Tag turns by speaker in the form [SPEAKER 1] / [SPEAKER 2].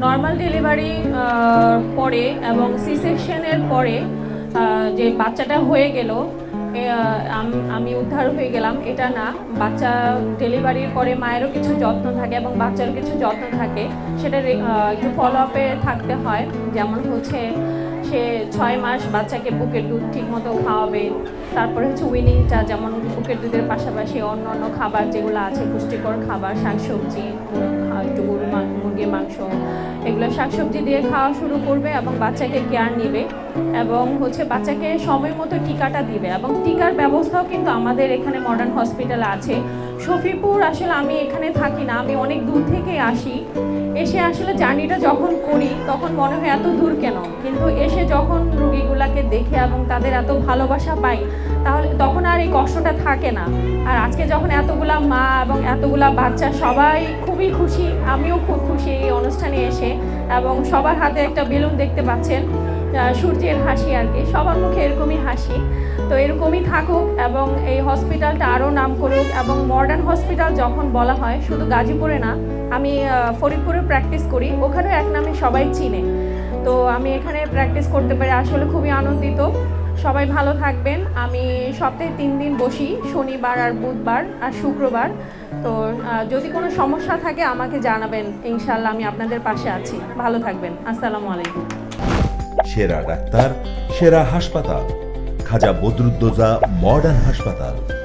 [SPEAKER 1] Normal delivery পরে এবং C সেকশনের পরে যে বাচ্চাটা হয়ে গেল আম- উদ্ধার হয়ে গেলাম, এটা না। বাচ্চা ডেলিভারির পরে মায়েরও কিছু যত্ন থাকে এবং বাচ্চারও কিছু যত্ন থাকে। সেটা একটু ফলো আপে থাকতে হয়। যেমন হচ্ছে ছয় মাস বাচ্চাকে বুকের দুধ ঠিক মতো খাওয়াবে। তারপরে হচ্ছে উইনিংটা যেমন বুকের দুধের পাশাপাশি অন্য অন্য খাবার যেগুলো আছে, পুষ্টিকর খাবার, শাকসবজি একটু গরু মুরগির মাংস, এগুলো শাকসবজি দিয়ে খাওয়া শুরু করবে এবং বাচ্চাকে কেয়ার নেবে এবং হচ্ছে বাচ্চাকে সময় মতো টিকাটা দিবে এবং টিকার ব্যবস্থাও কিন্তু আমাদের এখানে মডার্ন হসপিটাল আছে। শফিপুর আসলে আমি এখানে থাকি না, আমি অনেক দূর থেকে আসি। এসে আসলে জার্নিটা যখন করি, তখন মনে হয় এত দূর কেন? কিন্তু এসে যখন রুগীগুলাকে দেখে এবং তাদের এত ভালোবাসা পাই, তাহলে তখন আর এই কষ্টটা থাকে না। আর আজকে যখন এতগুলা মা এবং এতগুলা বাচ্চা, সবাই খুবই খুশি, আমিও খুব খুশি এই অনুষ্ঠানে এসে এবং সবার হাতে একটা বেলুন দেখতে পাচ্ছেন। সূর্যের হাসি আর কি। সবার মুখে এরকমই হাসি। তো এরকমই থাকুক এবং এই হসপিটালটা আরও নাম করুক এবং মডার্ন হসপিটাল যখন বলা হয়, শুধু গাজীপুরে না, আমি ফরিদপুরে প্র্যাকটিস করি। ওখানেও এক নামে সবাই চিনে। তো আমি এখানে প্র্যাকটিস করতে পারি আসলে খুবই আনন্দিত। সবাই ভালো থাকবেন। আমি সপ্তাহে তিন দিন বসি, শনিবার আর বুধবার আর শুক্রবার। তো যদি কোনো সমস্যা থাকে আমাকে জানাবেন। ইনশাল্লাহ আমি আপনাদের পাশে আছি। ভালো থাকবেন। আসসালামু আলাইকুম।
[SPEAKER 2] সেরা ডাক্তার সেরা হাসপাতাল। খাজা বদরুদ্দোজা মডার্ন হাসপাতাল।